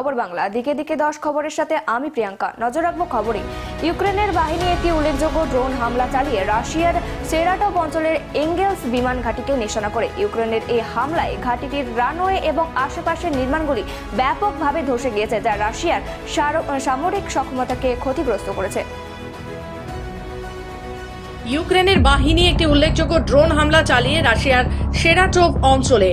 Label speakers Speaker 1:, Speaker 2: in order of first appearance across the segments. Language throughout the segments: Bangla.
Speaker 1: খবর বাংলা। দিকে দিকে দশ খবরের সাথে আমি প্রিয়াঙ্কা। নজর রাখব খবরে ইউক্রেনের বাহিনী একটি উল্লেখযোগ্য ড্রোন হামলা চালিয়ে রাশিয়ার সেরাটপ অঞ্চলের এঙ্গেলস বিমান ঘাঁটিকে নিশানা করে। ইউক্রেনের এই হামলায় ঘাঁটিটির রানওয়ে এবং আশেপাশের নির্মাণগুলি ব্যাপকভাবে ধসে গিয়েছে, যা রাশিয়ার সামরিক সক্ষমতাকে ক্ষতিগ্রস্ত করেছে।
Speaker 2: ইউক্রেনের বাহিনী একটি উল্লেখযোগ্য ড্রোন হামলা চালিয়ে রাশিয়ার সেরাটোভ অঞ্চলে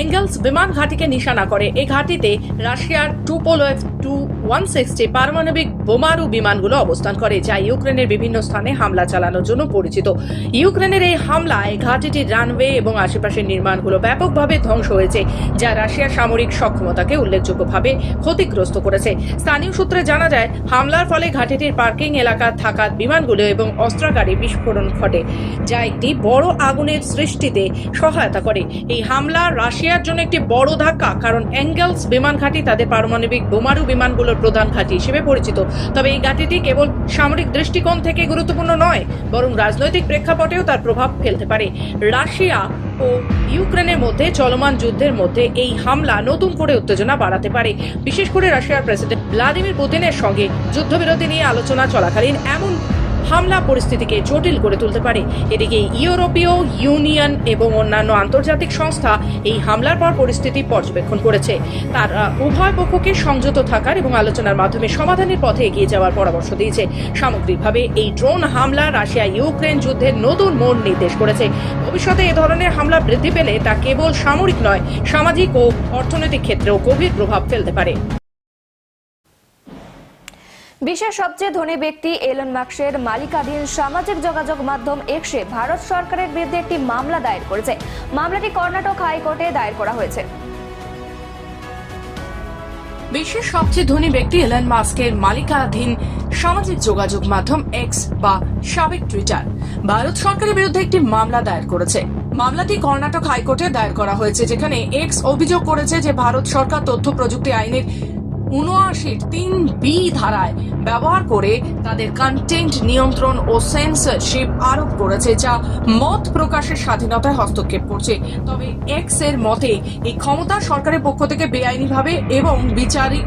Speaker 2: এঙ্গেলস বিমান ঘাঁটিকে নিশানা করে। এই ঘাঁটিতে রাশিয়ার টুপোলয়েভ টু ওয়ান সিক্সটি পারমাণবিক বোমারু বিমানগুলো অবস্থান করে যা ইউক্রেনের বিভিন্ন স্থানে হামলা চালানোর জন্য পরিচিত ইউক্রেনের এই হামলায় ঘাঁটিটির রানওয়ে এবং আশেপাশের নির্মাণগুলো ব্যাপকভাবে ধ্বংস হয়েছে যা রাশিয়ার সামরিক সক্ষমতাকে উল্লেখযোগ্যভাবে ক্ষতিগ্রস্ত করেছে স্থানীয় সূত্রে জানা যায় হামলার ফলে ঘাঁটিটির পার্কিং এলাকা থাকা বিমানগুলো এবং অস্ত্রাগারে বিস্ফোরণ ঘটে যা একটি বড় আগুনের সৃষ্টিতে সহায়তা করে এই হামলা রাশিয়ার জন্য একটি বড় ধাক্কা কারণ অ্যাঙ্গেলস বিমান ঘাঁটি তাদের পারমাণবিক বোমারু বিমানগুলোর প্রধান ঘাঁটি হিসেবে পরিচিত। তবে এই ঘাঁটিটি কেবল সামরিক দৃষ্টিকোণ থেকে গুরুত্বপূর্ণ নয়, বরং রাজনৈতিক প্রেক্ষাপটেও তার প্রভাব ফেলতে পারে। রাশিয়া ও ইউক্রেনের মধ্যে চলমান যুদ্ধের মধ্যে এই হামলা নতুন করে উত্তেজনা বাড়াতে পারে। বিশেষ করে রাশিয়ার প্রেসিডেন্ট ভ্লাদিমির পুতিনের সঙ্গে যুদ্ধবিরতি নিয়ে আলোচনা চলাকালীন এমন হামলা পরিস্থিতিকে জটিল করে তুলতে পারে। এদিকে ইউরোপীয় ইউনিয়ন এবং অন্যান্য আন্তর্জাতিক সংস্থা এই হামলার পর পরিস্থিতি পর্যবেক্ষণ করেছে। তার উভয় পক্ষকে সংযত থাকার এবং আলোচনার মাধ্যমে সমাধানের পথে এগিয়ে যাওয়ার পরামর্শ দিয়েছে। সামগ্রিকভাবে এই ড্রোন হামলা রাশিয়া ইউক্রেন যুদ্ধের নতুন মোড় নির্দেশ করেছে। ভবিষ্যতে এ ধরনের হামলা বৃদ্ধি পেলে তা কেবল সামরিক নয়, সামাজিক ও অর্থনৈতিক ক্ষেত্রেও গভীর প্রভাব ফেলতে পারে।
Speaker 1: বিশ্বের সবচেয়ে ধনী ব্যক্তি এলন মার্কসের মালিকাধীন সামাজিক যোগাযোগ মাধ্যম এক্সে ভারত সরকারের বিরুদ্ধে একটি মামলা দায়ের করেছে। মামলাটি কর্ণাটক হাইকোর্টে দায়ের করা হয়েছে।
Speaker 2: বিশ্বের সবচেয়ে ধনী ব্যক্তি এলন মাস্কের মালিকাধীন সামাজিক যোগাযোগ মাধ্যম এক্স বা সাবেক টুইটার। ভারত সরকারের বিরুদ্ধে একটি মামলা দায়ের করেছে। মামলাটি কর্ণাটক হাইকোর্টে দায়ের করা হয়েছে, যেখানে এক্স অভিযোগ করেছে যে ভারত সরকার তথ্য প্রযুক্তি আইনের উনআশির তিন বি ধারায় ব্যবহার করে তাদের কন্টেন্ট নিয়ন্ত্রণ ও সেন্সরশিপ আরোপ করেছে, যা মত প্রকাশের স্বাধীনতায় হস্তক্ষেপ করছে। তবে এক্সের মতে, এই ক্ষমতা সরকারের পক্ষ থেকে বেআইনিভাবে এবং বিচারিক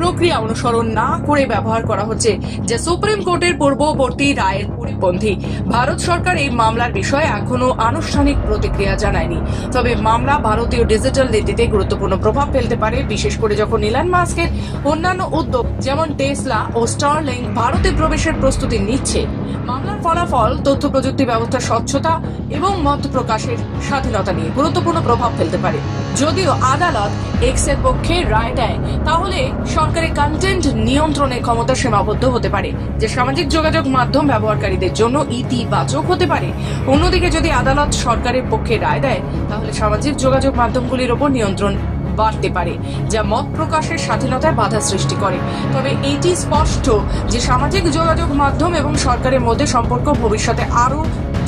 Speaker 2: প্রক্রিয়া অনুসরণ না করে ব্যবহার করা হচ্ছে, যা সুপ্রিম কোর্টের পূর্ববর্তী রায়ের পরিপন্থী। ভারত সরকার এই মামলার বিষয়ে এখনও আনুষ্ঠানিক প্রতিক্রিয়া জানায়নি। তবে মামলা ভারতীয় ডিজিটাল নীতিতে গুরুত্বপূর্ণ প্রভাব ফেলতে পারে, বিশেষ করে যখন ইলান মাস্কের অন্যান্য উদ্যোগ, যেমন টেসলা ও স্টারলিং, ভারতে প্রবেশের প্রস্তুতি নিচ্ছে। মামলার ফলাফল, তথ্য প্রযুক্তি ব্যবস্থার স্বচ্ছতা এবং মত প্রকাশের স্বাধীনতা নিয়ে গুরুত্বপূর্ণ প্রভাব ফেলতে পারে। যদিও আদালত এক্সের পক্ষে রায় দেয়, তাহলে সরকারের কন্টেন্ট নিয়ন্ত্রণের ক্ষমতা সীমাবদ্ধ হতে পারে, যে সামাজিক যোগাযোগ মাধ্যম ব্যবহারকারীদের জন্য ইতিবাচক হতে পারে। অন্যদিকে যদি আদালত সরকারের পক্ষে রায় দেয়, তাহলে সামাজিক যোগাযোগ মাধ্যমগুলির ওপর নিয়ন্ত্রণ বাড়তে পারে, যা মত প্রকাশের স্বাধীনতায় বাধা সৃষ্টি করে। তবে এটি স্পষ্ট যে সামাজিক যোগাযোগ মাধ্যম এবং সরকারের মধ্যে সম্পর্ক ভবিষ্যতে আরও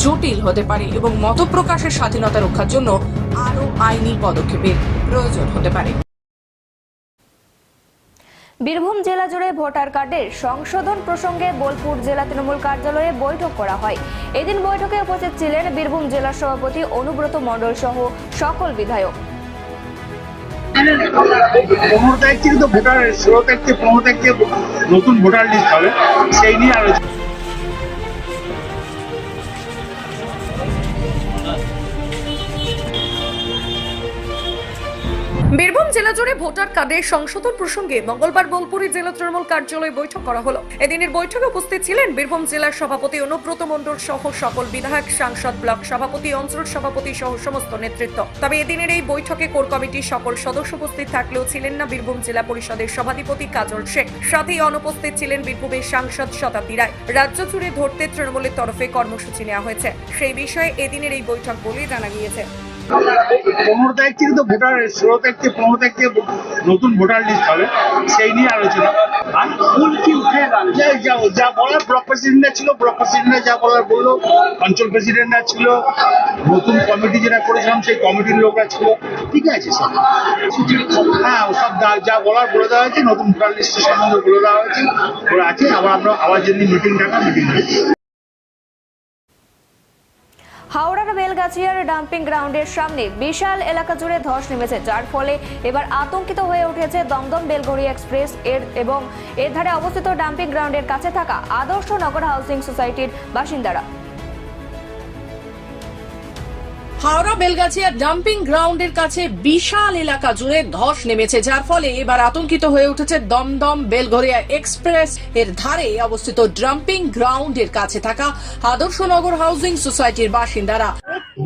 Speaker 2: জটিল হতে পারে এবং মত প্রকাশের স্বাধীনতা রক্ষার জন্য আরও আইনি পদক্ষেপের প্রয়োজন হতে পারে।
Speaker 1: বীরভূম জেলা জুড়ে ভোটার কার্ডের সংশোধন প্রসঙ্গে বোলপুর জেলা তৃণমূল কার্যালয়ে বৈঠক করা হয়। এদিন বৈঠকে উপস্থিত ছিলেন বীরভূম জেলা সভাপতি অনুব্রত মণ্ডল সহ সকল বিধায়ক।
Speaker 3: পনেরো তারিখ থেকে তো ভোটার ষোলো তারিখ থেকে পনেরো তারিখ থেকে নতুন ভোটার লিস্ট হবে। সেই নিয়ে আলোচনা
Speaker 4: বীরভূম জেলা জুড়ে ভোটার কার্ডের সংশোধন প্রসঙ্গে মঙ্গলবার বোলপুরে জেলা তৃণমূল কার্যালয়ে বৈঠক করা হলো। এদিনের বৈঠকে উপস্থিত ছিলেন বীরভূম জেলার সভাপতি অনুব্রত মণ্ডল সহ সকল বিধায়ক, সাংসদ ব্লক সভাপতি, অঞ্চল সভাপতি সহ সমস্ত নেতৃত্ব। তবে এদিনের এই বৈঠকে কোর কমিটির সকল সদস্য উপস্থিত থাকলেও ছিলেন না বীরভূম জেলা পরিষদের সভাধিপতি কাজল শেখ সাথেই অনুপস্থিত ছিলেন বীরভূমের সাংসদ শতাব্দী রায়। রাজ্য জুড়ে ধরতে তৃণমূলের তরফে কর্মসূচি নেওয়া হয়েছে। সেই বিষয়ে এদিনের এই বৈঠক বলে জানা গিয়েছে।
Speaker 3: পনেরো তারিখ থেকে তো ভোটার, ষোলো তারিখ থেকে, পনেরো তারিখ থেকে নতুন ভোটার লিস্ট হবে। সেই নিয়ে আলোচনা। আর ফুল কি উঠে যা বলার ব্লক প্রেসিডেন্টরা ছিল ব্লক প্রেসিডেন্টরা যা বলার বলল, অঞ্চল প্রেসিডেন্টরা ছিল, নতুন কমিটি যেটা করেছিলাম, সেই কমিটির লোকরা ছিল। ঠিক আছে সব। হ্যাঁ সব যা- বলার বলে দেওয়া হয়েছে, নতুন ভোটার লিস্টের সম্বন্ধে বলে দেওয়া হয়েছে। ওরা আছে, আবার আমরা, আবার যেদিন মিটিং ডাকা মিটিং
Speaker 1: হাওড়ার বেলগাছিয়ার ডাম্পিং গ্রাউন্ডের সামনে বিশাল এলাকা জুড়ে ধস নেমেছে, যার ফলে এবার আতঙ্কিত হয়ে উঠেছে দমদম বেলগড়ি এক্সপ্রেস এর এবং এর ধারে অবস্থিত ডাম্পিং গ্রাউন্ডের কাছে থাকা আদর্শ নগর হাউসিং সোসাইটির বাসিন্দারা।
Speaker 2: হাওড়া, বেলগাছিয়ার ডাম্পিং গ্রাউন্ডের কাছে বিশাল এলাকা জুড়ে ধস নেমেছে, যার ফলে এবার আতঙ্কিত হয়ে উঠেছে দমদম বেলঘরিয়া এক্সপ্রেস। এর ধারে অবস্থিত ডাম্পিং গ্রাউন্ডের কাছে থাকা আদর্শনগর হাউজিং সোসাইটির বাসিন্দারা।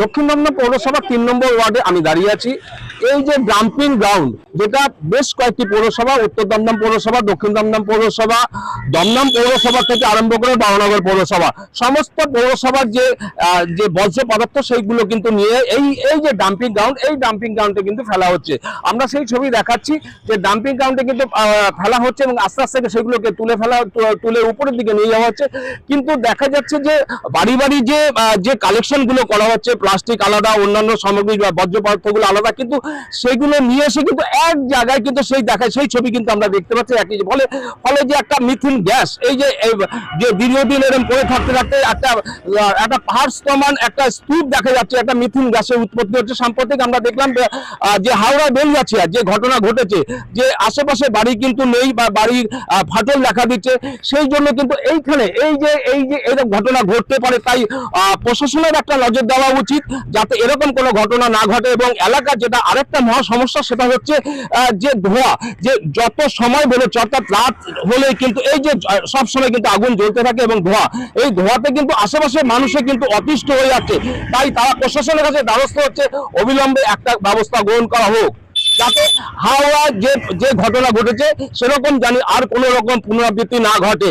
Speaker 5: দক্ষিণ দমদম পৌরসভা তিন নম্বর ওয়ার্ডে আমি দাঁড়িয়ে আছি। এই যে ডাম্পিং গ্রাউন্ড যেটা বেশ কয়েকটি পৌরসভা, উত্তর দমদম পৌরসভা, দক্ষিণ দমদম পৌরসভা দমদম পৌরসভা থেকে আরম্ভ করে বারনগর পৌরসভা, সমস্ত পৌরসভার যে যে বর্জ্য পদার্থ, সেইগুলো কিন্তু নিয়ে এই এই যে ডাম্পিং গ্রাউন্ড এই ডাম্পিং গ্রাউন্ডে কিন্তু ফেলা হচ্ছে। আমরা সেই ছবি দেখাচ্ছি যে ডাম্পিং গ্রাউন্ডে কিন্তু ফেলা হচ্ছে এবং আস্তে আস্তে সেগুলোকে তুলে ফেলা তুলে উপরের দিকে নিয়ে যাওয়া হচ্ছে। কিন্তু দেখা যাচ্ছে যে বাড়ি বাড়ি যে যে কালেকশনগুলো করা হচ্ছে প্লাস্টিক আলাদা, অন্যান্য সামগ্রী বা বর্জ্য পদার্থগুলো আলাদা, কিন্তু সেগুলো নিয়ে এসে কিন্তু এক জায়গায় কিন্তু সেই দেখায় সেই ছবি কিন্তু আমরা দেখতে পাচ্ছি। একই ফলে ফলে যে একটা মিথিন গ্যাস এই যে যে দীর্ঘদিন এরকম পড়ে থাকতে থাকতে একটা একটা পাহাড় স্তমান একটা স্তূপ দেখা যাচ্ছে একটা মিথিন গ্যাসের উৎপত্তি হচ্ছে। সাম্প্রতিক আমরা দেখলাম যে, আহ, যে হাওড়া বেলগাছিয়া যে ঘটনা ঘটেছে যে আশেপাশে বাড়ি কিন্তু নেই বা বাড়ির ফাটল দেখা দিচ্ছে। সেই জন্য কিন্তু এইখানে এই যে এই যে এরকম ঘটনা ঘটতে পারে তাই প্রশাসনের একটা নজর দেওয়া উচিত যাতে এরকম কোনো ঘটনা না ঘটে এবং এলাকার যেটা আরেকটা মহা সমস্যা সেটা হচ্ছে যে ধোঁয়া, যে যত সময় বেরোচ্ছে অর্থাৎ রাত হলে কিন্তু এই যে সব সময় কিন্তু আগুন জ্বলতে থাকে এবং ধোঁয়া, এই ধোঁয়াতে কিন্তু আশেপাশের মানুষের কিন্তু অতিষ্ঠ হয়ে যাচ্ছে। তাই তারা প্রশাসনের কাছে দ্বারস্থ হচ্ছে, অবিলম্বে একটা ব্যবস্থা গ্রহণ করা হোক। যাতে হাওয়া যে যে ঘটনা ঘটেছে, সেরকম জানি আর কোনো রকম পুনরাবৃত্তি না ঘটে।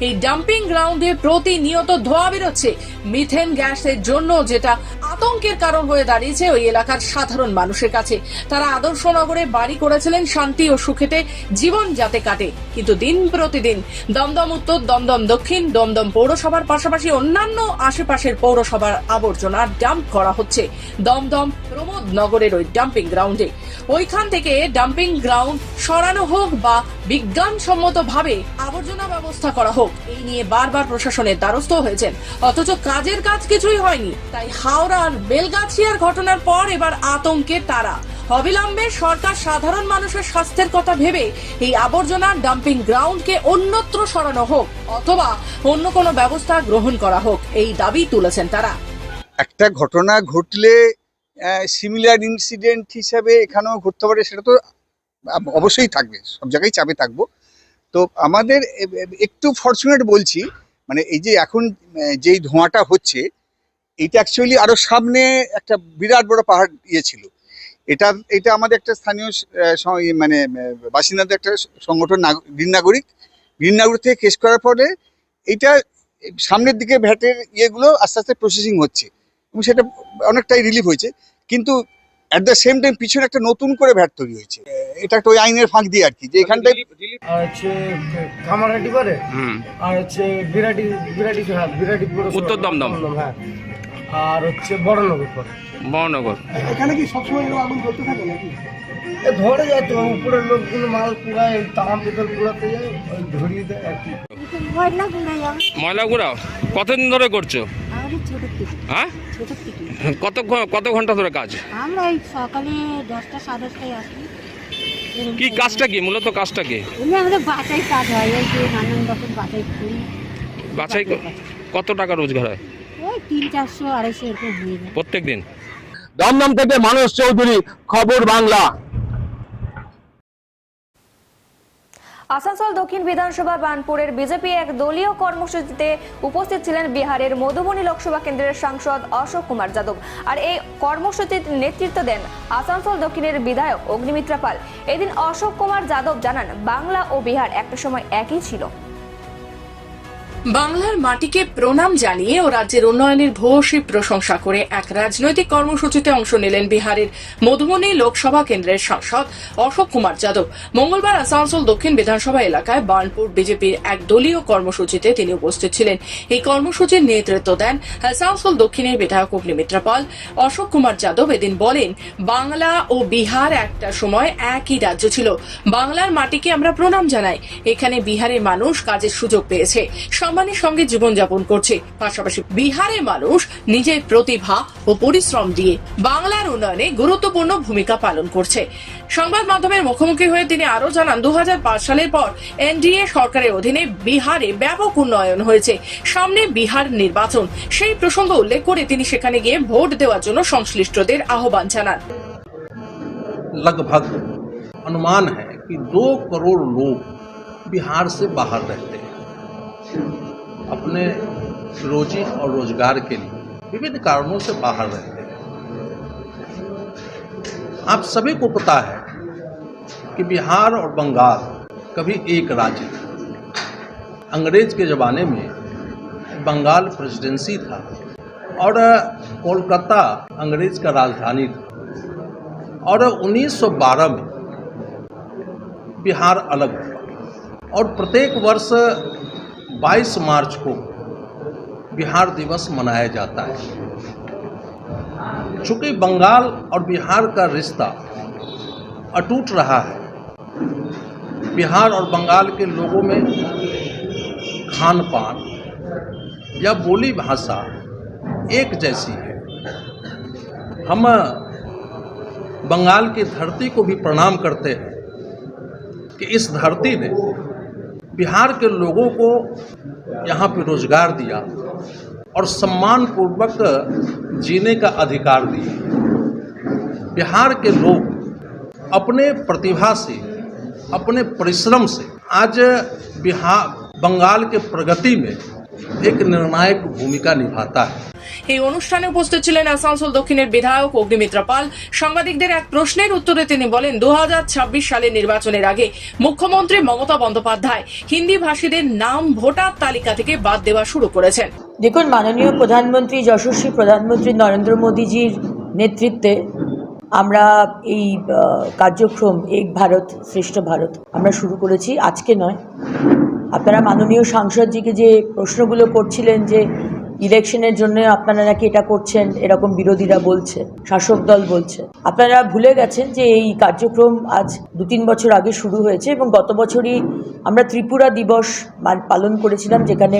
Speaker 2: এই ডাম্পিং গ্রাউন্ডে প্রতিনিয়ত ধোঁয়া বেরোচ্ছে। মিথেন গ্যাসের জন্য যেটা আতঙ্কের কারণ হয়ে দাঁড়িয়েছে ওই এলাকার সাধারণ মানুষের কাছে। তারা আদর্শনগরে বাড়ি করেছিলেন শান্তি ও সুখেতে জীবন যাতে কাটে। কিন্তু দিন প্রতিদিন দমদম উত্তর, দমদম দক্ষিণ, দমদম পৌরসভার পাশাপাশি অন্যান্য আশেপাশের পৌরসভার আবর্জনা ডাম্প করা হচ্ছে। দমদম প্রমোদ নগরের ওই ডাম্পিং গ্রাউন্ডে ওইখান থেকে ডাম্পিং গ্রাউন্ড সরানো হোক বা বিজ্ঞানসম্মত ভাবে আবর্জনা ব্যবস্থা করা হোক। এই নিয়ে বারবার প্রশাসনের দ্বারস্থ হয়েছেন। অথচ কাজের কাজ কিছুই হয়নি। তাই হাওড়ার বেলগাছিয়ার ঘটনার পর এবার আতঙ্কে তারা। অবিলম্বে সরকার সাধারণ মানুষের স্বাস্থ্যের কথা ভেবে এই আবর্জনা ডাম্পিং গ্রাউন্ডকে অন্যত্র সরানো হোক অথবা অন্য কোনো ব্যবস্থা গ্রহণ করা হোক, এই দাবি তুলেছেন তারা।
Speaker 6: একটা ঘটনা ঘটলে সিমিলার ইনসিডেন্ট হিসাবে এখানেও ঘটতে পারে, সেটা তো অবশ্যই থাকবে। সব জায়গায় চাপে থাকব। তো আমাদের একটু ফর্চুনেট বলছি মানে এই যে এখন যেই ধোঁয়াটা হচ্ছে, এটা অ্যাকচুয়ালি আরও সামনে একটা বিরাট বড় পাহাড় ইয়ে ছিল। এটা এটা আমাদের একটা স্থানীয় মানে বাসিন্দাদের একটা সংগঠন গ্রিন নাগরিক। গ্রিন নাগরিক থেকে কেস করার পরে এটা সামনের দিকে ভ্যাটের ইয়েগুলো আস্তে আস্তে প্রসেসিং হচ্ছে। এবং সেটা অনেকটাই রিলিফ হয়েছে। কিন্তু অ্যাট দ্য সেম টাইম পিছনে একটা নতুন করে ভ্যাট তৈরি হয়েছে। এটা একটা ওই আইনের ফাঁক দিয়ে আর কি যে এখানটায়
Speaker 7: আর হচ্ছে কামারহাটি করে আর হচ্ছে বিরাটি বিরাটি হ্যাঁ বিরাটি।
Speaker 8: উত্তর দমদম।
Speaker 7: হ্যাঁ। আর হচ্ছে বড়নগর করে
Speaker 8: মহানগর
Speaker 9: এখানে কি সবসময় এরকম আগুন জ্বলতে থাকে নাকি?
Speaker 7: এ ধরে যায় তো উপরের লোকগুলো মাল পুরায় তাম পেতল পুরাতে যায় ধরিয়ে দেয় আর কি।
Speaker 10: ময়লা গুলো যেমন
Speaker 8: ময়লা গুঁড়া কতদিন ধরে করছ হ্যাঁ? কত ঘ- কত ঘণ্টা ধরে কাজ?
Speaker 10: আমরা সকালে দশটা সাড়ে দশটায় আসি।
Speaker 8: কি কাজটা কি? মূলত কাজটা কি?
Speaker 10: আমাদের বাঁচাই কাজ হয় ওই যে নানান রকম বাঁচাই করি।
Speaker 8: বাছাই কত টাকা রোজগার হয়?
Speaker 10: ওই তিন চারশো আড়াইশো এরকম হয়ে যায়।
Speaker 8: প্রত্যেক দিন
Speaker 5: দমদম থেকে মানুষ চৌধুরী খবর বাংলা।
Speaker 1: আসানসোল দক্ষিণ বিধানসভা, বানপুরের বিজেপি এক দলীয় কর্মসূচিতে উপস্থিত ছিলেন বিহারের মধুবনী লোকসভা কেন্দ্রের সাংসদ অশোক কুমার যাদব। আর এই কর্মসূচির নেতৃত্ব দেন আসানসোল দক্ষিণের বিধায়ক অগ্নিমিত্রা পাল। এদিন অশোক কুমার যাদব জানান, বাংলা ও বিহার একটা সময় একই ছিল।
Speaker 2: বাংলার মাটিকে প্রণাম জানিয়ে ও রাজ্যের উন্নয়নের ভূয়সী প্রশংসা করে এক রাজনৈতিক কর্মসূচিতে অংশ নিলেন বিহারের মধুবনী লোকসভা কেন্দ্রের সাংসদ অশোক কুমার যাদব। মঙ্গলবার আসানসোল দক্ষিণ বিধানসভা এলাকায় বার্নপুর বিজেপির এক দলীয় কর্মসূচিতে তিনি উপস্থিত ছিলেন। এই কর্মসূচির নেতৃত্ব দেন আসানসোল দক্ষিণের বিধায়ক অগ্নিমিত্রা অশোক কুমার যাদব এদিন বলেন, বাংলা ও বিহার একটা সময় একই রাজ্য ছিল। বাংলার মাটিকে আমরা প্রণাম জানাই। এখানে বিহারের মানুষ কাজের সুযোগ পেয়েছে। সম্মানের সঙ্গে জীবনযাপন করছে পাশাপাশি বিহারের মানুষ নিজের প্রতিভা ও পরিশ্রম দিয়ে বাংলার উন্নয়নে গুরুত্বপূর্ণ ভূমিকা পালন করছে সংবাদ মাধ্যমের মুখোমুখি হয়ে তিনি আরো জানান দু সালের পর এনডিএ সরকারের অধীনে বিহারে ব্যাপক উন্নয়ন হয়েছে সামনে বিহার নির্বাচন সেই প্রসঙ্গ উল্লেখ করে তিনি সেখানে গিয়ে ভোট দেওয়ার জন্য সংশ্লিষ্টদের আহ্বান জানান
Speaker 11: लगभग अनुमान है कि दो करोड़ लोग बिहार से बाहर रहते हैं अपने रोजी और रोज़गार के लिए विभिन्न कारणों से बाहर रहते हैं। आप सभी को पता है कि बिहार और बंगाल कभी एक राज्य था। अंग्रेज़ के ज़माने में बंगाल प्रेसिडेंसी था और कोलकाता अंग्रेज़ का राजधानी था। और 1912 में बिहार अलग हुआ और प्रत्येक वर्ष 22 मार्च को बिहार दिवस मनाया जाता है। चूँकि बंगाल और बिहार का रिश्ता अटूट रहा है, बिहार और बंगाल के लोगों में खान पान या बोली भाषा एक जैसी है। हम बंगाल की धरती को भी प्रणाम करते हैं कि इस धरती ने बिहार के लोगों को यहाँ पे रोज़गार दिया और सम्मान पूर्वक जीने का अधिकार दिया। बिहार के लोग अपने प्रतिभा से, अपने परिश्रम से आज बिहार, बंगाल के प्रगति में एक निर्णायक भूमिका निभाता है।
Speaker 2: এই অনুষ্ঠানে উপস্থিত ছিলেন আসানসোল দক্ষিণের বিধায়ক অগ্নিমিত্রা পাল। সাংবাদিকদের এক প্রশ্নের উত্তরে তিনি বলেন দু হাজার ছাব্বিশ সালের নির্বাচনের আগে মুখ্যমন্ত্রী মমতা বন্দ্যোপাধ্যায় হিন্দি ভাষীদের নাম ভোটার তালিকা থেকে বাদ দেওয়া শুরু করেছেন।
Speaker 10: দেখুন, মাননীয় প্রধানমন্ত্রী, যশস্বী প্রধানমন্ত্রী নরেন্দ্র মোদীজির নেতৃত্বে আমরা এই কার্যক্রম এক ভারত, শ্রেষ্ঠ ভারত আমরা শুরু করেছি। আজকে নয়। আপনারা মাননীয় সাংসদজিকে যে প্রশ্নগুলো করছিলেন যে ইলেকশনের জন্য আপনারা নাকি এটা করছেন, এরকম বিরোধীরা বলছে, শাসক দল বলছে। আপনারা ভুলে গেছেন যে এই কার্যক্রম আজ দু তিন বছর আগে শুরু হয়েছে এবং গত বছরই আমরা ত্রিপুরা দিবস পালন করেছিলাম, যেখানে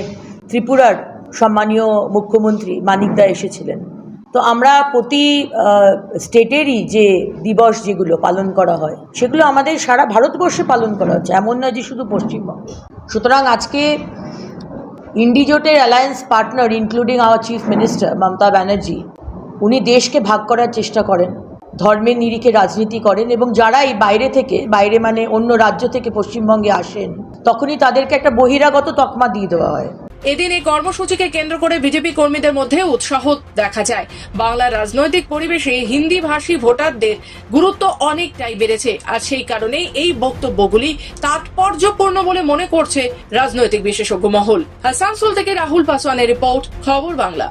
Speaker 10: ত্রিপুরার সম্মানীয় মুখ্যমন্ত্রী মানিকদা এসেছিলেন। তো আমরা প্রতি স্টেটেরই যে দিবস যেগুলো পালন করা হয়, সেগুলো আমাদের সারা ভারতবর্ষে পালন করা হচ্ছে, এমন নয় যে শুধু পশ্চিমবঙ্গ। সুতরাং আজকে ইন্ডিজোটের alliance partner including our chief minister Mamata Banerjee, উনি দেশকে ভাগ করার চেষ্টা করেন। ধর্মের নিরিখে রাজনীতি করেন এবং যারা এই বাইরে থেকে, বাইরে মানে অন্য রাজ্য থেকে পশ্চিমবঙ্গে আসেন, তখনই তাদেরকে একটা বহিরাগত তকমা দিয়ে দেওয়া হয়।
Speaker 2: এদিন এই কর্মসূচিকে কেন্দ্র করে বিজেপি কর্মীদের মধ্যে উৎসাহ দেখা যায়। বাংলার রাজনৈতিক পরিবেশে হিন্দি ভাষী ভোটারদের গুরুত্ব অনেকটাই বেড়েছে, আর সেই কারণেই এই বক্তব্যগুলি তাৎপর্যপূর্ণ বলে মনে করছে রাজনৈতিক বিশেষজ্ঞ মহল। আসানসোল থেকে রাহুল পাসওয়ানের রিপোর্ট, খবর বাংলা।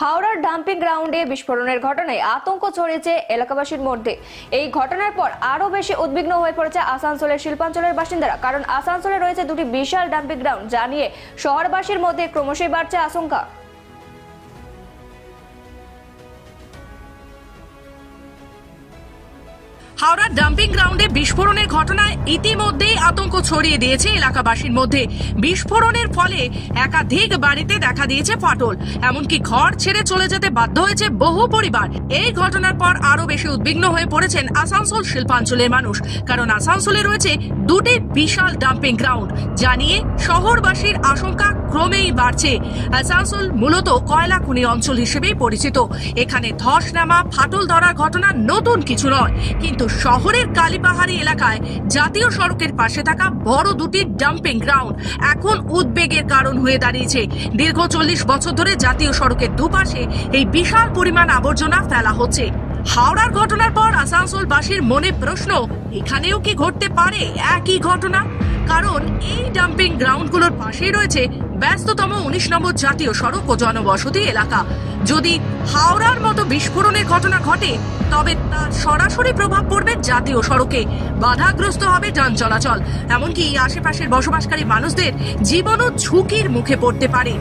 Speaker 1: হাওড়ার ডাম্পিং গ্রাউন্ডে বিস্ফোরণের ঘটনায় আতঙ্ক ছড়িয়েছে এলাকাবাসীর মধ্যে। এই ঘটনার পর আরও বেশি উদ্বিগ্ন হয়ে পড়েছে আসানসোলের শিল্পাঞ্চলের বাসিন্দারা, কারণ আসানসোলে রয়েছে দুটি বিশাল ডাম্পিং গ্রাউন্ড যা নিয়ে শহরবাসীর মধ্যে ক্রমশই বাড়ছে আশঙ্কা।
Speaker 2: হাওড়ার ডাম্পিং গ্রাউন্ডে বিস্ফোরণের ঘটনায় ইতিমধ্যেই আতঙ্ক ছড়িয়ে দিয়েছে এলাকাবাসীর মধ্যে। বিস্ফোরণের ফলে একাধিক বাড়িতে দেখা দিয়েছে ফাটল। এমনকি ঘর ছেড়ে চলে যেতে বাধ্য হয়েছে বহু পরিবার। এই ঘটনার পর আরও বেশি উদ্বিগ্ন হয়ে পড়েছেন আসানসোল শিল্পাঞ্চলের মানুষ। কারণ আসানসোলে রয়েছে দুটি বিশাল ডাম্পিং গ্রাউন্ড জানিয়ে শহরবাসীর আশঙ্কা ক্রমেই বাড়ছে। আসানসোল মূলত কয়লা খনি অঞ্চল হিসেবেই পরিচিত। এখানে ধস নামা, ফাটল ধরার ঘটনা নতুন কিছু নয়। কিন্তু শহরের কালীপাহাড়ি এলাকায় জাতীয় সড়কের পাশে থাকা বড় দুটি ডাম্পিং গ্রাউন্ড এখন উদ্বেগের কারণ হয়ে দাঁড়িয়েছে। দীর্ঘ চল্লিশ বছর ধরে জাতীয় সড়কের দুপাশে এই বিশাল পরিমাণ আবর্জনা ফেলা হচ্ছে। হাওড়ার ঘটনার পর আসানসোলবাসীর মনে প্রশ্ন, এখানেও কি ঘটতে পারে? একই ঘটনা? কারণ এই ডাম্পিং গ্রাউন্ডগুলোর পাশেই রয়েছে ব্যস্ততম উনিশ নম্বর জাতীয় সড়ক ও জনবসতি এলাকা। যদি হাওড়ার মতো বিস্ফোরণের ঘটনা ঘটে, তবে তার সরাসরি প্রভাব পড়বে জাতীয় সড়কে। বাধাগ্রস্ত হবে যান চলাচল। এমনকি আশেপাশের বসবাসকারী মানুষদের জীবনও ঝুঁকির মুখে পড়তে পারে।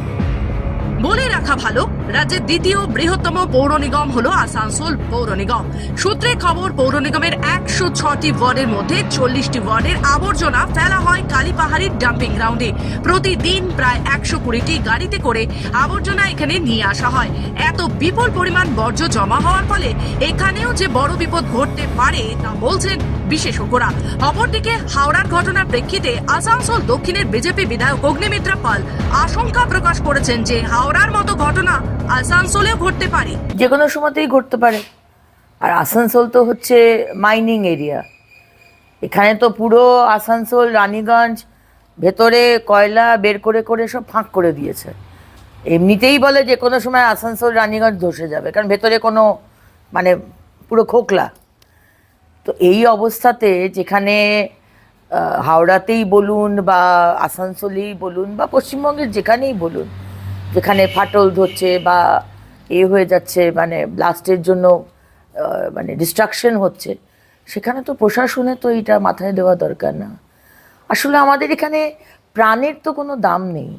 Speaker 2: বলে রাখা ভালো রাজ্যের দ্বিতীয় বৃহত্তম পৌর নিগম হলো আসানসোল পৌর নিগম। সূত্রে খবর, পৌর নিগমের একশো ছটি ওয়ার্ডের মধ্যে চল্লিশটি ওয়ার্ডের আবর্জনা ফেলা হয় কালীপাহাড়ির ডাম্পিং গ্রাউন্ডে। প্রতিদিন প্রায় একশো কুড়িটি গাড়িতে করে আবর্জনা এখানে নিয়ে আসা হয়। এত বিপুল পরিমাণ বর্জ্য জমা হওয়ার ফলে এখানেও যে বড় বিপদ ঘটতে পারে তা বলছেন বিশেষজ্ঞরা। অপরদিকে হাওড়ার ঘটনার প্রেক্ষিতে আসানসোল দক্ষিণের বিজেপি বিধায়ক অগ্নিমিত্রা পাল আশঙ্কা প্রকাশ করেছেন যে হাওড়ার মতো ঘটনা আসানসোলেও ঘটতে পারে।
Speaker 10: যে কোনো সময়তেই ঘটতে পারে। আর আসানসোল তো হচ্ছে মাইনিং এরিয়া এখানে তো পুরো আসানসোল, রানীগঞ্জ, ভেতরে কয়লা বের করে করে সব ফাঁক করে দিয়েছে। এমনিতেই বলে যে কোনো সময় আসানসোল, রানীগঞ্জ ধসে যাবে, কারণ ভেতরে কোনো মানে পুরো খোকলা। তো এই অবস্থাতে যেখানে হাওড়াতেই বলুন বা আসানসোলেই বলুন বা পশ্চিমবঙ্গের যেখানেই বলুন যেখানে ফাটল ধরছে বা এ হয়ে যাচ্ছে মানে ব্লাস্টের জন্য মানে ডিস্ট্রাকশন হচ্ছে, সেখানে তো প্রশাসনে তো এটা মাথায় দেওয়া দরকার না। আসলে আমাদের এখানে প্রাণের তো কোনো দাম নেই।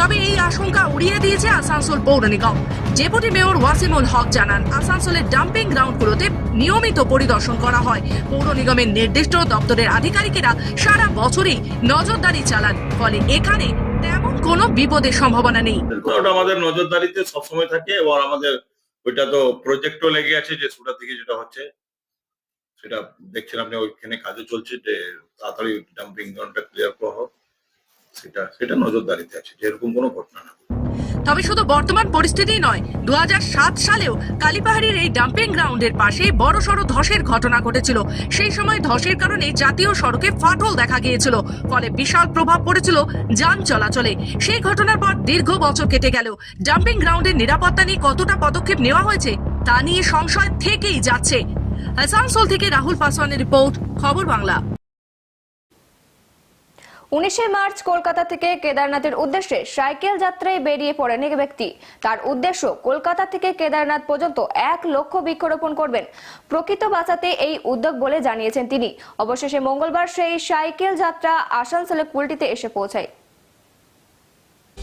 Speaker 2: তবে এই আশঙ্কা উড়িয়ে দিয়েছে আসানসোল পৌর নিগম। ডেপুটি মেয়র ওয়াসিমুল হক জানান আসানসোলের ডাম্পিং গ্রাউন্ডগুলোতে নিয়মিত পরিদর্শন করা হয়। পৌর নিগমের নির্দিষ্ট দপ্তরের আধিকারিকেরা সারা বছরই নজরদারি চালান, ফলে এখানে তেমন কোনো বিপদের সম্ভাবনা নেই।
Speaker 12: ওটা আমাদের নজরদারিতে সবসময় থাকে এবং আমাদের ওইটা তো প্রজেক্টও লেগে আছে যে সুটা থেকে যেটা হচ্ছে, সেটা দেখছিলাম যে ওইখানে কাজও চলছে যে তাড়াতাড়ি ডাম্পিং গ্রাউন্ডটা ক্লিয়ার করা হোক, সেটা সেটা নজরদারিতে আছে, যেরকম কোনো ঘটনা না।
Speaker 2: তবে শুধু বর্তমান পরিস্থিতি নয় দু সালেও কালীপাহাড়ির এই ডাম্পিং গ্রাউন্ডের পাশে বড় সড় ধসের ঘটনা ঘটেছিল। সেই সময় ধসের কারণে জাতীয় সড়কে ফাটল দেখা গিয়েছিল, ফলে বিশাল প্রভাব পড়েছিল যান চলাচলে। সেই ঘটনার পর দীর্ঘ বছর কেটে গেল। ডাম্পিং গ্রাউন্ডের নিরাপত্তা নিয়ে কতটা পদক্ষেপ নেওয়া হয়েছে, তা নিয়ে সংশয় থেকেই যাচ্ছে। আসানসোল থেকে রাহুল পাসওয়ানের রিপোর্ট, খবর বাংলা।
Speaker 1: উনিশে মার্চ কলকাতা থেকে কেদারনাথের উদ্দেশ্যে সাইকেল যাত্রায় বেরিয়ে পড়েন এক ব্যক্তি। তার উদ্দেশ্য, কলকাতা থেকে কেদারনাথ পর্যন্ত এক লক্ষ বৃক্ষরোপণ করবেন। প্রকৃত বাঁচাতে এই উদ্যোগ বলে জানিয়েছেন তিনি। অবশেষে মঙ্গলবার সেই সাইকেল যাত্রা আসানসোলে কুলটিতে এসে পৌঁছায়।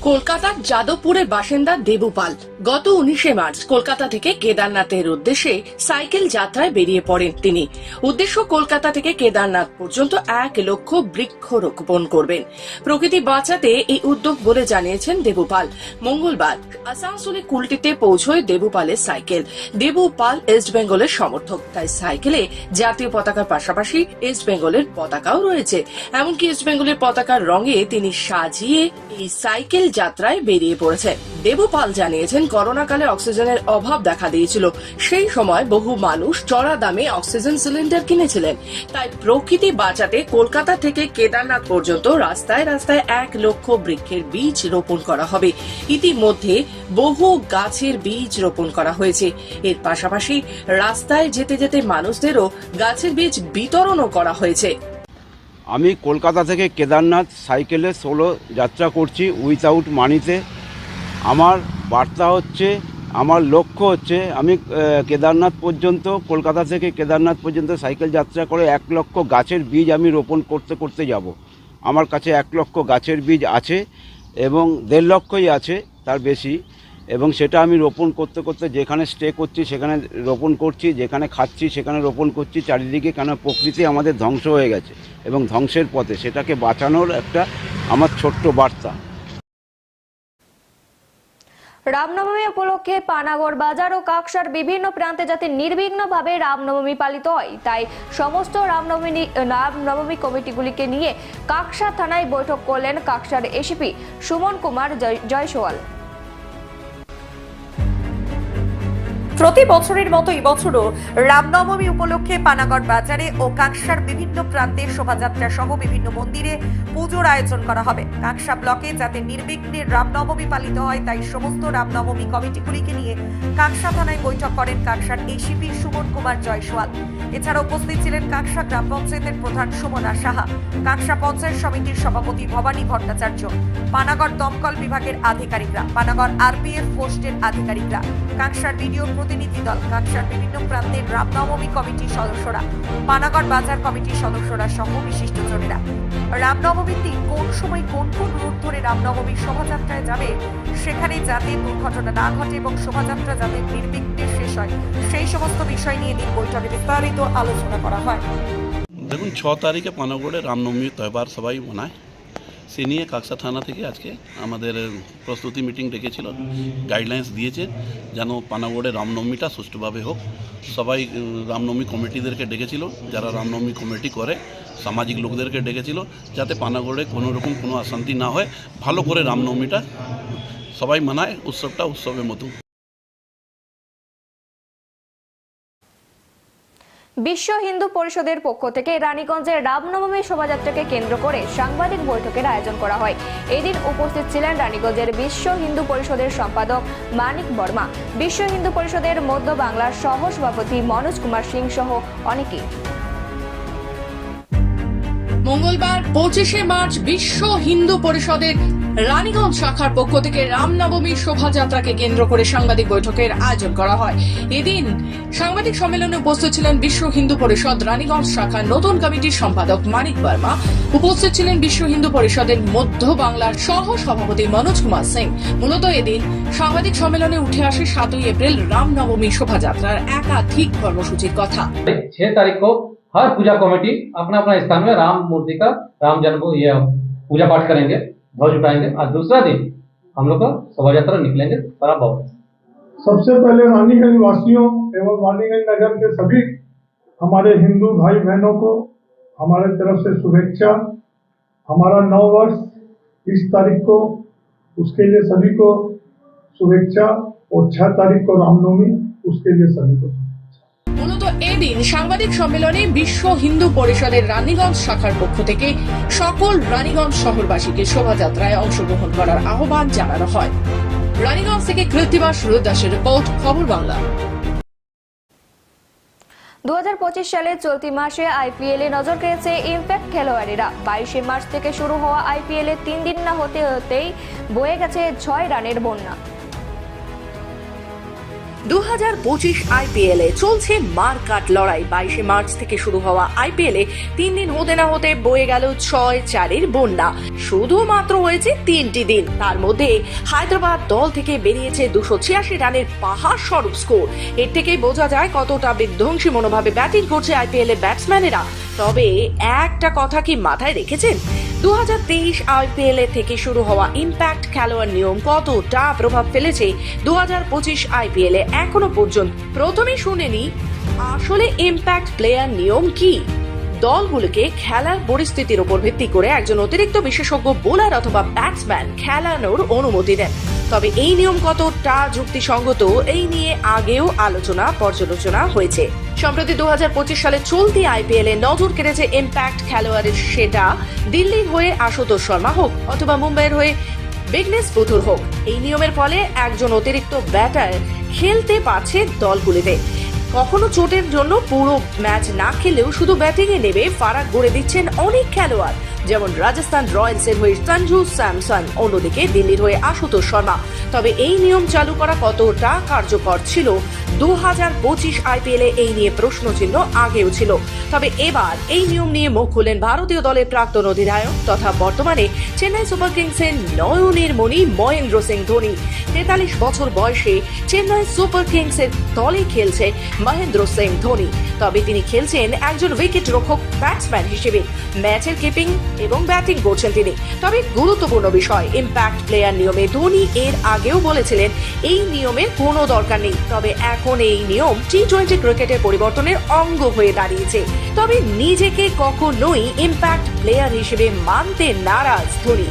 Speaker 2: কলকাতার যাদবপুরের বাসিন্দা দেবুপাল। গত উনিশে মার্চ কলকাতা থেকে কেদারনাথের উদ্দেশ্যে সাইকেল যাত্রায় বেরিয়ে পড়েন তিনি। উদ্দেশ্য কলকাতা থেকে কেদারনাথ পর্যন্ত এক লক্ষ বৃক্ষ রোপণ করবেন। প্রকৃতি বাঁচাতে এই উদ্যোগ বলে জানিয়েছেন দেবুপাল। মঙ্গলবার আসানসোলে কুলটিতে পৌঁছয় দেবুপালের সাইকেল। দেবুপাল ইস্ট বেঙ্গলের সমর্থক। তাই সাইকেলে জাতীয় পতাকার পাশাপাশি ইস্ট বেঙ্গলের পতাকাও রয়েছে। এমনকি ইস্ট বেঙ্গলের পতাকার রঙে তিনি সাজিয়ে এই সাইকেল যাত্রায় বেরিয়ে পড়েছেন দেবপাল জানিয়েছেন, করোনাকালে অক্সিজেনের অভাব দেখা দিয়েছিল। সেই সময় বহু মানুষ চড়া দামে অক্সিজেন সিলিন্ডার কিনেছিলেন। তাই প্রকৃতি বাঁচাতে কলকাতা থেকে কেদারনাথ পর্যন্ত রাস্তায় রাস্তায় এক লক্ষ বৃক্ষের বীজ রোপণ করা হবে। ইতিমধ্যে বহু গাছের বীজ রোপণ করা হয়েছে। এর পাশাপাশি রাস্তায় যেতে যেতে মানুষদেরও গাছের বীজ বিতরণও করা হয়েছে।
Speaker 5: আমি কলকাতা থেকে কেদারনাথ সাইকেলে সোলো যাত্রা করছি উইথাউট মানিতে আমার বার্তা হচ্ছে, আমার লক্ষ্য হচ্ছে, আমি কেদারনাথ পর্যন্ত, কলকাতা থেকে কেদারনাথ পর্যন্ত সাইকেল যাত্রা করে এক লক্ষ গাছের বীজ আমি রোপণ করতে করতে যাব। আমার কাছে এক লক্ষ গাছের বীজ আছে এবং দেড় লক্ষই আছে, তার বেশি। এবং সেটা আমি রোপণ করতে করতে যেখানে স্টে করছি সেখানে রোপণ করছি, যেখানে খাচ্ছি সেখানে রোপণ করছি, চারিদিকে কেন প্রকৃতি আমাদের ধ্বংস হয়ে গেছে। এবং ধ্বংসের পথে, সেটাকে বাঁচানোর একটা আমার ছোট্ট বার্তা।
Speaker 1: রামনবমী উপলক্ষে পানাগড় বাজার ও কাকসার বিভিন্ন প্রান্তে যাতে নির্বিঘ্নভাবে রামনবমী পালিত হয়, তাই সমস্ত রামনবমী রামনবমী কমিটিগুলিকে নিয়ে কাকসা থানায় বৈঠক করলেন কাকসার এসিপি সুমন কুমার জয়-
Speaker 4: প্রতি বছরের মতো এবছরও রামনবমী উপলক্ষে পানাগড় বাজারে ও কাকসার বিভিন্ন প্রান্তে শোভাযাত্রা সহ বিভিন্ন মন্দিরে পুজোর আয়োজন করা হবে। কাকসা ব্লকে যাতে নির্বিঘ্নে রামনবমী পালিত হয়, তাই সমস্ত রামনবমী কমিটিগুলিকে নিয়ে কাকসা থানায় বৈঠক করেন কাকসার এসিপি সুমন কুমার জয়সওয়াল। এছাড়া উপস্থিত ছিলেন কাকসা গ্রাম পঞ্চায়েতের প্রধান সুমনা সাহা, কাকসা পঞ্চায়েত সমিতির সভাপতি ভবানী ভট্টাচার্য, পানাগড় দমকল বিভাগের আধিকারিকরা, পানাগড় আরপিএফ পোস্টের আধিকারিকরা। কাকসার ভিডিও প্রতিনিধি দল কাকসার বিভিন্ন প্রান্তের রামনবমী কমিটির সদস্যরা, পানাগড় বাজার কমিটির সদস্যরা সহ বিশিষ্টজনেরা রামনবমীর দিন
Speaker 2: কোন সময় কোন কোন রুট ধরে রামনবমীর শোভাযাত্রায় যাবে, সেখানে যাতে দুর্ঘটনা না ঘটে এবং শোভাযাত্রা যাতে নির্বিঘ্নে শেষ হয়, সেই সমস্ত বিষয় নিয়ে দিন বৈঠকে বিস্তারিত আলোচনা করা হয়।
Speaker 13: দেখুন, ছ তারিখে পানাগড়ে রামনবমী তহবার সবাই মনায়। সে নিয়ে কাকসা থানা থেকে আজকে আমাদের প্রস্তুতি মিটিং ডেকেছিল। গাইডলাইন্স দিয়েছে যেন পানাগড়ে রামনবমীটা সুষ্ঠুভাবে হোক। সবাই রামনবমী কমিটিদেরকে ডেকেছিল। যারা রামনবমী কমিটি করে, সামাজিক লোকদেরকে ডেকেছিল যাতে পানাগড়ে কোনো রকম কোনো অশান্তি না হয়। ভালো করে রামনবমীটা সবাই মানায়, উৎসবটা উৎসবের মতো।
Speaker 1: বিশ্ব হিন্দু পরিষদের পক্ষ থেকে রানীগঞ্জের রামনবমী শোভাযাত্রাকে কেন্দ্র করে সাংবাদিক বৈঠকের আয়োজন করা হয়। এদিন উপস্থিত ছিলেন রানীগঞ্জের বিশ্ব হিন্দু পরিষদের সম্পাদক মানিক বর্মা। বিশ্ব হিন্দু পরিষদের মধ্য বাংলার সহ সভাপতি মনোজ কুমার সিং সহ অনেকেই।
Speaker 14: মঙ্গলবার পঁচিশে মার্চ বিশ্ব হিন্দু পরিষদের রানীগঞ্জ শাখার পক্ষ থেকে রামনবমী শোভাযাত্রাকে কেন্দ্র করে সাংবাদিক বৈঠকের আয়োজন করা হয়। এদিন সাংবাদিক সম্মেলনে উপস্থিত ছিলেন বিশ্ব হিন্দু পরিষদ রানীগঞ্জ শাখার নতুন কমিটির সম্পাদক মানিক বর্মা। উপস্থিত ছিলেন বিশ্ব হিন্দু পরিষদের মধ্য বাংলার সহ সভাপতি মনোজ কুমার সিং। মূলত এদিন সাংবাদিক সম্মেলনে উঠে আসে সাতই এপ্রিল রামনবমী শোভাযাত্রার একাধিক কর্মসূচির কথা।
Speaker 15: 6 তারিখ हर पूजा कमेटी अपना अपना स्थान में राम मूर्ति का, राम जन्म, ये पूजा पाठ करेंगे, ध्वज उठाएँगे और दूसरा दिन हम लोग का शोभा यात्रा निकलेंगे सारा बहुत
Speaker 9: सबसे पहले रानीगंज वासियों एवं रानीगंज नगर के सभी हमारे हिंदू भाई बहनों को हमारे तरफ़ से शुभेच्छा। हमारा नव वर्ष इस तारीख को, उसके लिए सभी को शुभेच्छा और छह तारीख को रामनवमी, उसके लिए सभी को
Speaker 14: মূলত এদিন সাংবাদিক সম্মেলনে বিশ্ব হিন্দু পরিষদের রানীগঞ্জ শাখার পক্ষ থেকে সকল রানীগঞ্জ শহরবাসীকে শোভাযাত্রায় অংশগ্রহণ করার আহ্বান জানানো হয়। রানীগঞ্জ থেকে কৃত্তিবাস রুদাসের রিপোর্ট, খবর বাংলা।
Speaker 1: দু সালে চলতি মাসে আইপিএলে নজর কেড়েছে ইম্প্যাক্ট খেলোয়াড়েরা। বাইশে মার্চ থেকে শুরু হওয়া আইপিএলে তিন দিন না হতে হতেই বয়ে গেছে ছয় রানের বন্যা।
Speaker 2: দু হাজার পঁচিশ আইপিএলে চলছে মারকাট লড়াই। বাইশে মার্চ থেকে শুরু হওয়া আইপিএলে তিন দিন হতে না হতে বয়ে গেল ছয় চারের বন্যা। শুধুমাত্র হয়েছে তিনটি দিন। তার মধ্যে হায়দ্রাবাদ দল থেকে বেরিয়েছে দুশো ছিয়াশি রানের পাহাড় স্বরূপ স্কোর। এর থেকেই বোঝা যায় কতটা বিধ্বংসী মনোভাবে ব্যাটিং করছে আইপিএল এর ব্যাটসম্যানেরা। তবে একটা কথা কি মাথায় রেখেছেন? দু হাজার তেইশ আইপিএল থেকে শুরু হওয়া ইম্প্যাক্ট খেলোয়াড় নিয়ম কতটা প্রভাব ফেলেছে? দু হাজার পঁচিশ আইপিএল এ এখনও পর্যন্ত প্রথমে শুনেনি আসলে ইম্প্যাক্ট প্লেয়ার নিয়ম কি? দলগুলোকে খেলার পরিস্থিতির উপর ভিত্তি করে একজন অতিরিক্ত বিশেষজ্ঞ বোলার অথবা ব্যাটসম্যান খেলানোর অনুমতি দেন। তবে এই নিয়ম কতটা যুক্তিসঙ্গত, এই নিয়ে আগেও আলোচনা, পর্যালোচনা হয়েছে। সম্প্রতি দু পঁচিশ সালে চলতি আইপিএল এ নজর কেড়েছে ইম্প্যাক্ট খেলোয়াড়ের সেটা। দিল্লির হয়ে আশুতোষ শর্মা হোক অথবা মুম্বাইয়ের হয়ে বিঘ্নেশ পুথুর হোক। এই নিয়মের ফলে একজন অতিরিক্ত ব্যাটার খেলতে পারছে দলগুলিতে। কখনো চোটের জন্য পুরো ম্যাচ না খেলেও শুধু ব্যাটিংয়ে নেমে ফারাক গড়ে দিচ্ছেন অনেক খেলোয়াড়। যেমন রাজস্থান রয়্যালসের হয়ে সঞ্জু স্যামসন, অন্যদিকে দিল্লির হয়ে আশুতোষ শর্মা। তবে এই নিয়ম চালু করা কতটা কার্যকর ছিল দু হাজার পঁচিশ আইপিএলে এই নিয়ে প্রশ্ন চিহ্ন আগেও ছিল। তবে এবার এই নিয়ম নিয়ে মুখ খুললেন ভারতীয় দলের প্রাক্তন অধিনায়ক তথা বর্তমানে চেন্নাই সুপার কিংসের নয়নের মণি মহেন্দ্র সিং ধোনি। তেতাল্লিশ বছর বয়সে চেন্নাই সুপার কিংসের দলে খেলছে মহেন্দ্র সিং ধোনি। তবে তিনি খেলছেন একজন উইকেট রক্ষক ব্যাটসম্যান হিসেবে। ম্যাচের কিপিং এবং ব্যাটিং করছেন তিনি। তবে গুরুত্বপূর্ণ বিষয় ইম্প্যাক্ট প্লেয়ার নিয়মে ধোনি এর আগেও বলেছিলেন, এই নিয়মের কোনো দরকার নেই। তবে এখন এই নিয়ম টি টোয়েন্টি ক্রিকেটের পরিবর্তনের অঙ্গ হয়ে দাঁড়িয়েছে। তবে নিজেকে কখনোই ইম্প্যাক্ট প্লেয়ার হিসেবে মানতে নারাজ ধোনি।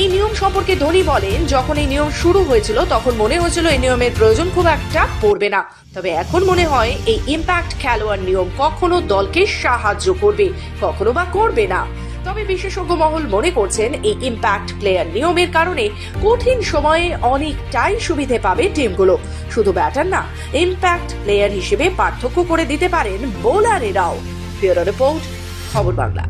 Speaker 2: এই নিয়ম সম্পর্কে ধোনি বলেন, যখন এই নিয়ম শুরু হয়েছিল, তখন মনে হয়েছিল এই নিয়মের প্রয়োজন খুব একটা পড়বে না। তবে এখন মনে হয় এই ইম্প্যাক্ট খেলোয়াড় নিয়ম কখনো দলকে সাহায্য করবে, কখনো বা করবে না। তবে বিশেষজ্ঞ মহল মনে করছেন এই ইম্প্যাক্ট প্লেয়ার নিয়মের কারণে কঠিন সময়ে অনেকটাই সুবিধে পাবে টিমগুলো। শুধু ব্যাটার না ইম্প্যাক্ট প্লেয়ার হিসেবে পার্থক্য করে দিতে পারেন বোলারেরাও ব্যুরো রিপোর্ট খবর বাংলা।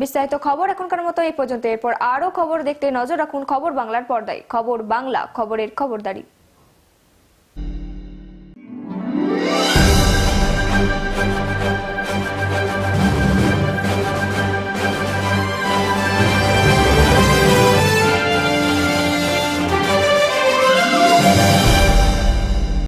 Speaker 1: বিস্তারিত খবর এখনকার মতো এই পর্যন্ত। এরপর আরও খবর দেখতে নজর রাখুন খবর বাংলার পর্দায়। খবর বাংলা, খবরের খবরদারি।